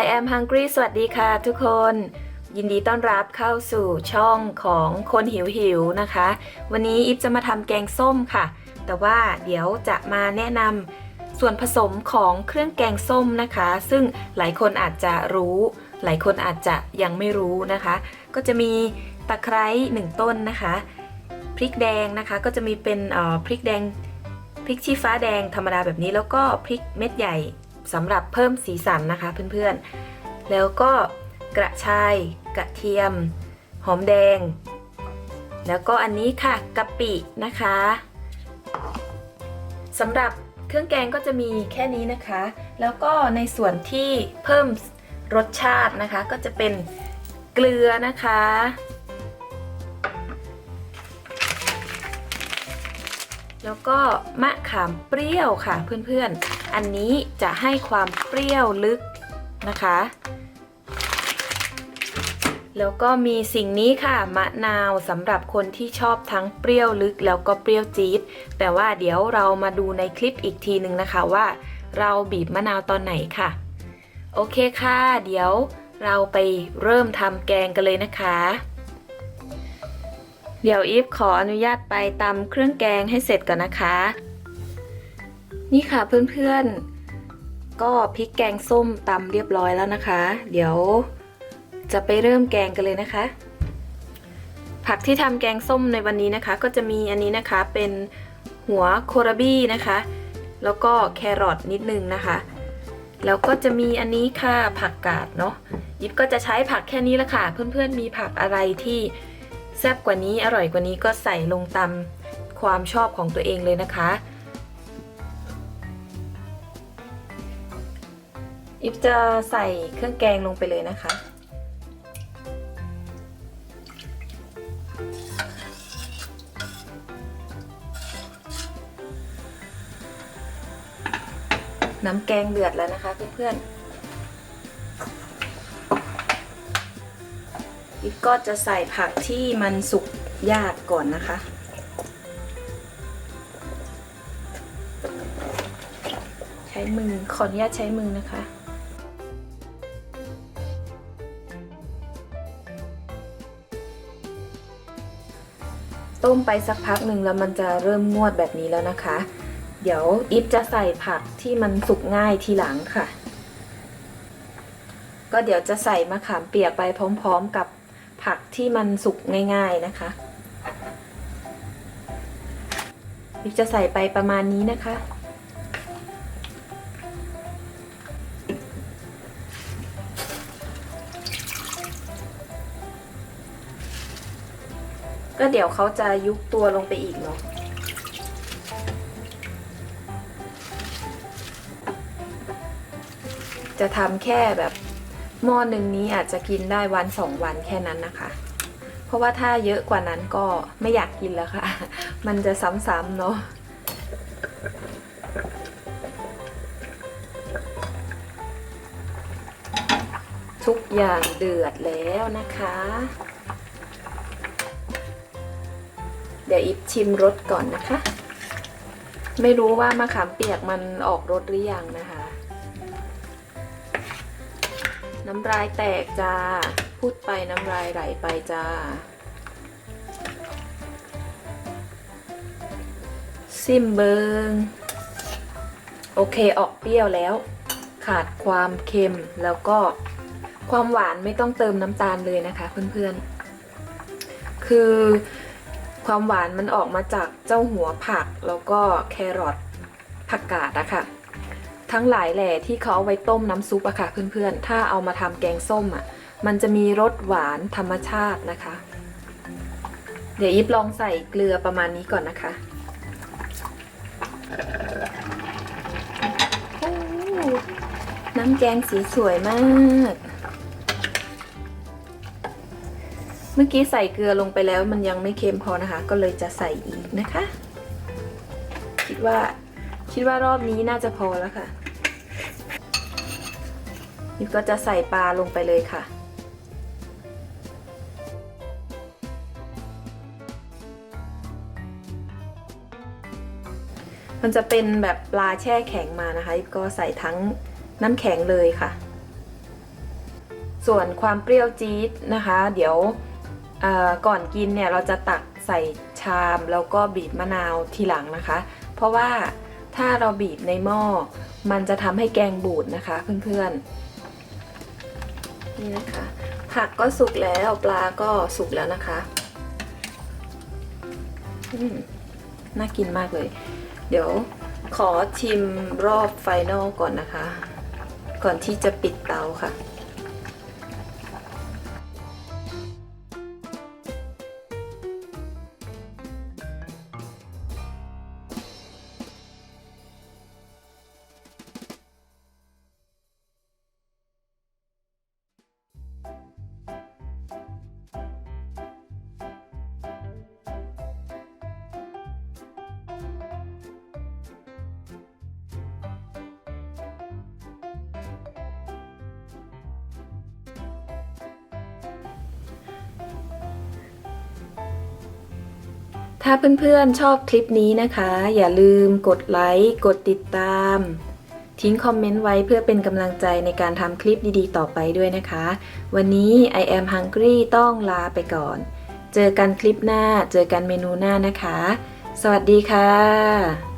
I am hungry สวัสดีค่ะทุกคน ยินดีต้อนรับเข้าสู่ช่องของคนหิวหิวนะคะ วันนี้อิฟจะมาทำแกงส้มค่ะ แต่ว่าเดี๋ยวจะมาแนะนำส่วนผสมของเครื่องแกงส้มนะคะ ซึ่งหลายคนอาจจะรู้ หลายคนอาจจะยังไม่รู้นะคะ ก็จะมีตะไคร้หนึ่งต้นนะคะ พริกแดงนะคะก็จะมีเป็นอ่อพริกแดงพริกชี้ฟ้าแดงธรรมดาแบบนี้แล้วก็พริกเม็ดใหญ่ สำหรับเพิ่มสีสันนะคะเพื่อนๆ แล้วก็กระชาย กระเทียม หอมแดง แล้วก็อันนี้ค่ะกะปินะคะสำหรับเครื่องแกงก็จะมีแค่นี้นะคะ แล้วก็ในส่วนที่เพิ่มรสชาตินะคะ ก็จะเป็นเกลือนะคะ แล้วก็มะขามเปรี้ยวค่ะเพื่อนๆ อันนี้จะให้ความเปรี้ยวลึกนะคะ แล้วก็มีสิ่งนี้ค่ะมะนาวสำหรับคนที่ชอบทั้งเปรี้ยวลึกแล้วก็เปรี้ยวจี๊ด แต่ว่าเดี๋ยวเรามาดูในคลิปอีกทีหนึ่งนะคะว่า เราบีบมะนาวตอนไหนค่ะ โอเคค่ะ เดี๋ยวเราไปเริ่มทำแกงกันเลยนะคะ เดี๋ยวอีฟขออนุญาตไปตำเครื่องแกงให้เสร็จก่อนนะคะ นี่ค่ะเพื่อนๆ ก็พริกแกงส้มตำเรียบร้อยแล้วนะคะ เดี๋ยวจะไปเริ่มแกงกันเลยนะคะ ผักที่ทำแกงส้มในวันนี้นะคะ ก็จะมีอันนี้นะคะเป็นหัวโคราบี้นะคะ แล้วก็แครอทนิดนึงนะคะแล้วก็จะมีอันนี้ค่ะผักกาดเนาะยิบก็จะใช้ผักแค่นี้ละค่ะ เพื่อนๆมีผักอะไรที่ แซ่บกว่านี้อร่อยกว่านี้ก็ใส่ลงตามความชอบของตัวเองเลยนะคะ อิฟจะใส่เครื่องแกงลงไปเลยนะคะ น้ำแกงเดือดแล้วนะคะเพื่อนๆ อิฟก็จะใส่ผักที่มันสุกยากก่อนนะคะ ใช้มือขออนุญาตใช้มือนะคะต้มไปสักพักหนึ่งแล้วมันจะเริ่มงวดแบบนี้แล้วนะคะ เดี๋ยวอิฟจะใส่ผักที่มันสุกง่ายทีหลังค่ะ ก็เดี๋ยวจะใส่มะขามเปียกไปพร้อม ๆ กับ ผักที่มันสุกง่ายๆนะคะอิฟจะใส่ไปประมาณนี้นะคะ ก็เดี๋ยวเขาจะยุบตัวลงไปอีกเนาะจะทำแค่แบบ หม้อหนึ่งนี้อาจจะกินได้วันสองวันแค่นั้นนะคะ เพราะว่าถ้าเยอะกว่านั้นก็ไม่อยากกินแล้วค่ะ มันจะซ้ำๆเนาะทุกอย่างเดือดแล้วนะคะ เดี๋ยวอิบชิมรสก่อนนะคะ ไม่รู้ว่ามะขามเปียกมันออกรสหรือยังนะคะ น้ำลายแตกจ้า พูดไปน้ำลายไหลไปจ้า ซิมเบิงโอเคออกเปรี้ยวแล้ว ขาดความเค็มแล้วก็ความหวานไม่ต้องเติมน้ำตาลเลยนะคะเพื่อนๆ คือความหวานมันออกมาจากเจ้าหัวผักแล้วก็แครอทผักกาดอะค่ะ ทั้งหลายแหล่ที่เขาเอาไว้ต้มน้ำซุปอะค่ะเพื่อนๆ ถ้าเอามาทำแกงส้มอะมันจะมีรสหวานธรรมชาตินะคะ เดี๋ยวยิบลองใส่เกลือประมาณนี้ก่อนนะคะน้ำแกงสีสวยมาก เมื่อกี้ใส่เกลือลงไปแล้วมันยังไม่เค็มพอนะคะ ก็เลยจะใส่อีกนะคะ คิดว่าคิดว่ารอบนี้น่าจะพอแล้วค่ะ นี่ก็จะใส่ปลาลงไปเลยค่ะ มันจะเป็นแบบปลาแช่แข็งมานะคะก็ใส่ทั้งน้ำแข็งเลยค่ะ ส่วนความเปรี้ยวจี๊ดนะคะ เดี๋ยวก่อนกินเนี่ยเราจะตักใส่ชามแล้วก็บีบมะนาวทีหลังนะคะ เพราะว่าถ้าเราบีบในหม้อมันจะทำให้แกงบูดนะคะเพื่อนๆ นี่นะคะ ผักก็สุกแล้วปลาก็สุกแล้วนะคะน่ากินมากเลย เดี๋ยวขอชิมรอบไฟนอลก่อนนะคะ ก่อนที่จะปิดเตาค่ะ ถ้าเพื่อนๆชอบคลิปนี้นะคะ อย่าลืมกดไลค์ กดติดตาม ทิ้งคอมเมนต์ไว้เพื่อเป็นกำลังใจในการทำคลิปดีๆ ต่อไปด้วยนะคะ วันนี้ I am hungry ต้องลาไปก่อน เจอกันคลิปหน้า เจอกันเมนูหน้านะคะ สวัสดีค่ะ